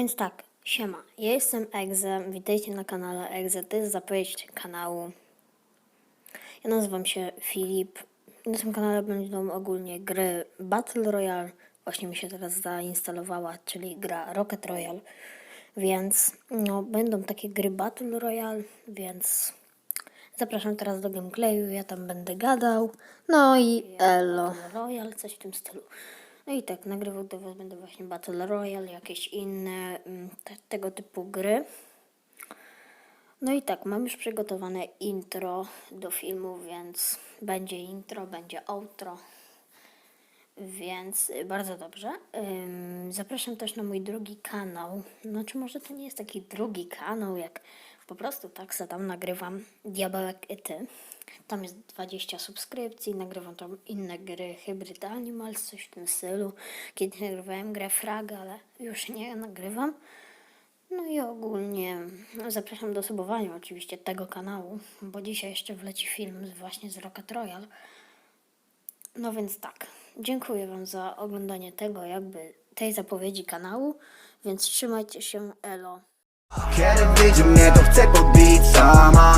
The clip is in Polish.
więc tak, siema, ja jestem Egze, witajcie na kanale Egze, to jest zapowiedź kanału. Ja nazywam się Filip, na tym kanale będą ogólnie gry Battle Royale, właśnie mi się teraz zainstalowała, czyli gra Rocket Royale, więc no, będą takie gry Battle Royale, więc zapraszam teraz do gameplayu, ja tam będę gadał, no i elo. Battle Royale, coś w tym stylu. No i tak, nagrywał do Was będę właśnie Battle Royale, jakieś inne mm, te, tego typu gry. No i tak, mam już przygotowane intro do filmu, więc będzie intro, będzie outro. Więc bardzo dobrze. Zapraszam też na mój drugi kanał. Znaczy, może to nie jest taki drugi kanał, jak po prostu tak se tam nagrywam Diabełek i ty. Tam jest 20 subskrypcji, nagrywam tam inne gry, Hybrid Animals, coś w tym stylu. Kiedyś nagrywałem grę Frag, ale już nie nagrywam. No i ogólnie zapraszam do subowania oczywiście tego kanału, bo dzisiaj jeszcze wleci film właśnie z Rocket Royale. No więc tak, dziękuję Wam za oglądanie tego, jakby tej zapowiedzi kanału, więc trzymajcie się, elo. Kiedy widzi mnie, to sama